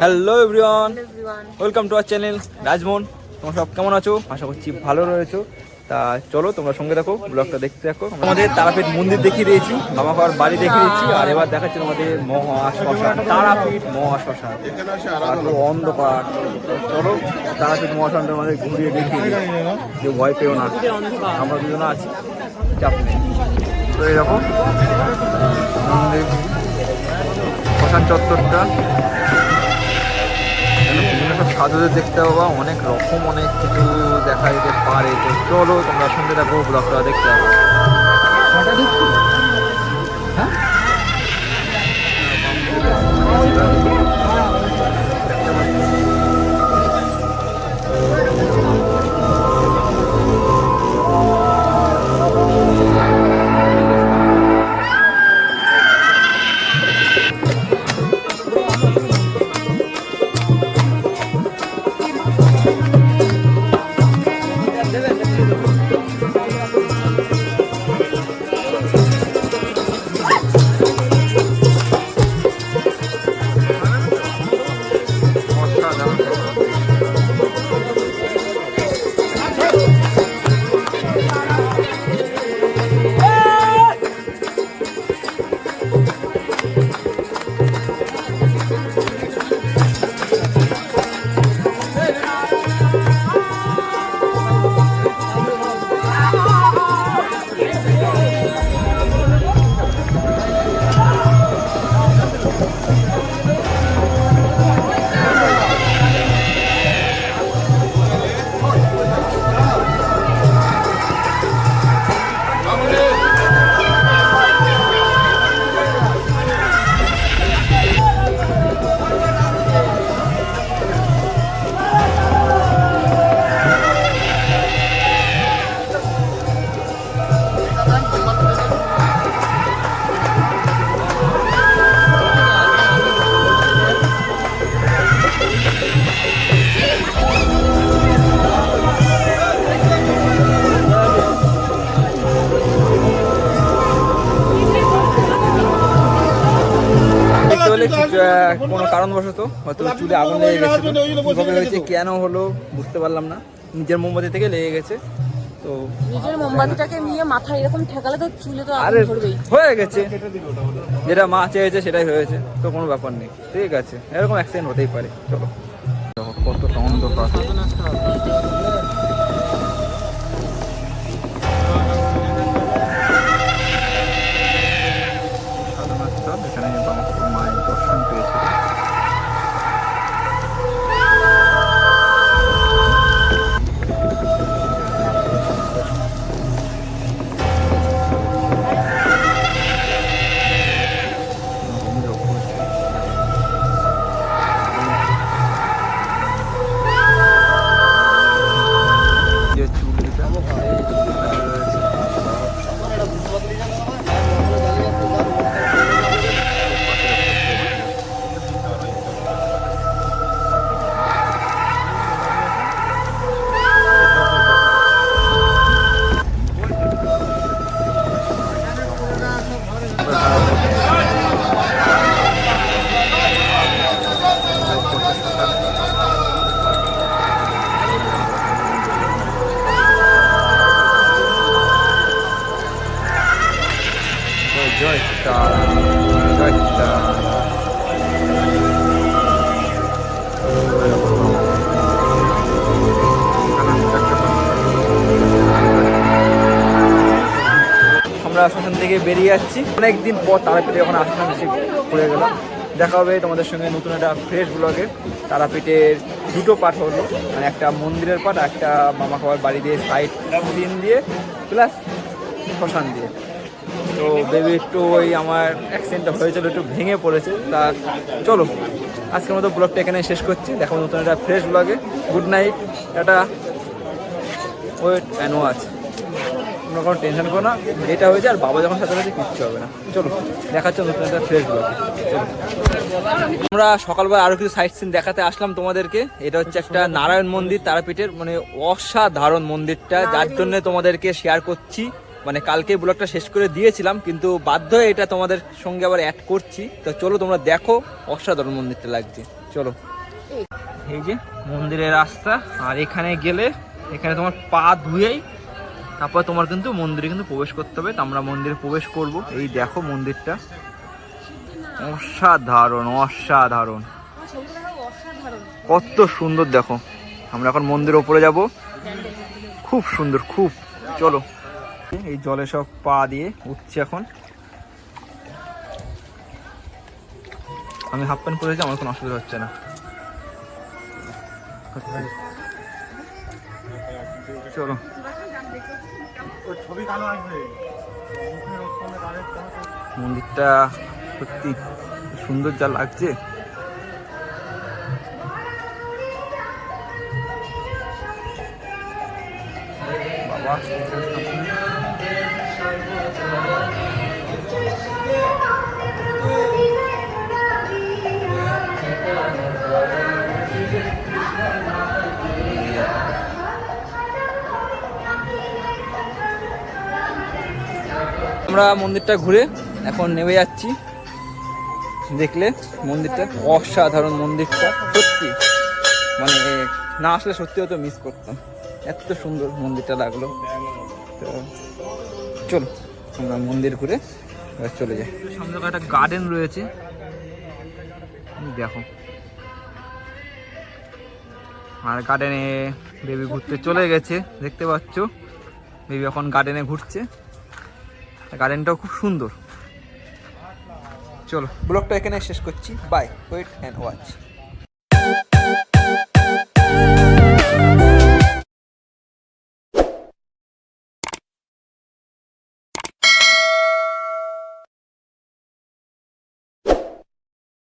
Hello everyone welcome to our channel Rajmohan তোমরা সব কেমন আছো? আশা করছি ভালো রয়েছো। তা চলো তোমরা সঙ্গে দেখো ব্লগটা দেখতে থাকো। আমাদের তারাপীঠ মন্দির দেখিয়ে দিয়েছি বাবা খাওয়ার বাড়ি দেখিয়ে দিয়েছি আর এবার দেখাচ্ছি তোমাদের মহাশ্মশান তারাপীঠ মহাশ্মশান। আর অন্ধকার। চলো তারাপীঠ মহাশ্মশানটা আমাদের ঘুরিয়ে দেখিয়ে দিই কেউ ভয় পেও না। আমরা দুজন আছি চাপ নেই। তো এরকম মন্দির শ্মশান চত্বরটা। সাধুদের দেখতে পাবা, অনেক রকম অনেক কিছু দেখা যেতে পারে। তো চলো, তোমরা সঙ্গে দেখো ব্লগটা দেখতে পাবো দেখতে পেলে কিছু, কোনো কারণবশত হয়তো চুলে আগুন লেগে গেছে। কীভাবে হয়েছে কেন হলো বুঝতে পারলাম না। নিজের মোমবাতি থেকে লেগে গেছে। তো নিজের মোমবাতিটাকে নিয়ে মাথায় এরকম ঠেকালে তো চুলে তো আরে হয়ে গেছে। যেটা মা চেয়েছে সেটাই হয়েছে। তো কোনো ব্যাপার নেই। ঠিক আছে এরকম অ্যাক্সিডেন্ট হতেই পারে। চলো। কত অন্ধকার থেকে বেরিয়ে যাচ্ছি অনেকদিন পর তারাপীঠে যখন আসাম এসে ঘুরে গেলাম। দেখা হবে তোমাদের সঙ্গে নতুন একটা ফ্রেশ ব্লগে তারাপীঠের দুটো পাঠ হলো মানে একটা মন্দিরের পাঠ একটা মামা খাবার বাড়ি দিয়ে সাইড সিন দিয়ে প্লাস শ্মশান দিয়ে। তো বেবি একটু ওই আমার অ্যাক্সিডেন্টটা হয়েছিল, একটু ভেঙে পড়েছে। তা চলো, আজকের মতো ব্লগটা এখানে শেষ করছি। দেখো নতুন একটা ফ্রেশ ব্লগে good night tata. Wait and watch তোমরা কোনো টেনশন করো না। এটা হয়েছে আর বাবা যখন সাথে সাথে কিচ্ছু হবে না। চলো, দেখাচ্ছ নতুন একটা ফ্রেশ ব্লগে আমরা সকালবেলা আরও কিছু সাইট সিন দেখাতে আসলাম তোমাদেরকে। এটা হচ্ছে একটা নারায়ণ মন্দির, তারাপীঠের মানে অসাধারণ মন্দিরটা। যার জন্য তোমাদেরকে শেয়ার করছি। মানে কালকে ব্লগটা শেষ করে দিয়েছিলাম, কিন্তু বাধ্য হয়ে এটা তোমাদের সঙ্গে আবার অ্যাড করছি। তো চলো, তোমরা দেখো, অসাধারণ মন্দিরটা লাগছে। চলো। এই যে মন্দিরের রাস্তা, আর এখানে গেলে এখানে তোমার পা ধুয়েই তারপর তোমার কিন্তু মন্দিরে কিন্তু প্রবেশ করতে হবে। তো আমরা মন্দিরে প্রবেশ করব। এই দেখো মন্দিরটা। অসাধারণ অসাধারণ। কত সুন্দর দেখো। আমরা এখন মন্দিরের ওপরে যাব। খুব সুন্দর, খুব। চলো। এই জলে সব পা দিয়ে উঠছে এখন। আমি হাফ প্যান্ট পরেছি আমার কোনো অসুবিধা হচ্ছে না। চলো। মন্দিরটা সত্যি সুন্দর যা লাগছে। বাবা আমরা মন্দিরটা ঘুরে এখন নেমে যাচ্ছি। দেখলে মন্দিরটা অসাধারণ মন্দিরটা, সত্যি। মানে না আসলে সত্যি হয়তো মিস করতাম। এত সুন্দর মন্দিরটা লাগল। তো চলো, আমরা মন্দির ঘুরে চলে যাই। সামনে একটা গার্ডেন রয়েছে। দেখো। আর গার্ডেনে বেবি ঘুরতে চলে গেছে, দেখতে পাচ্ছ? বেবি এখন গার্ডেনে ঘুরছে। গার্ডেনটাও খুব সুন্দর। চলো। ব্লগটা এখানে শেষ করছি। By wait and watch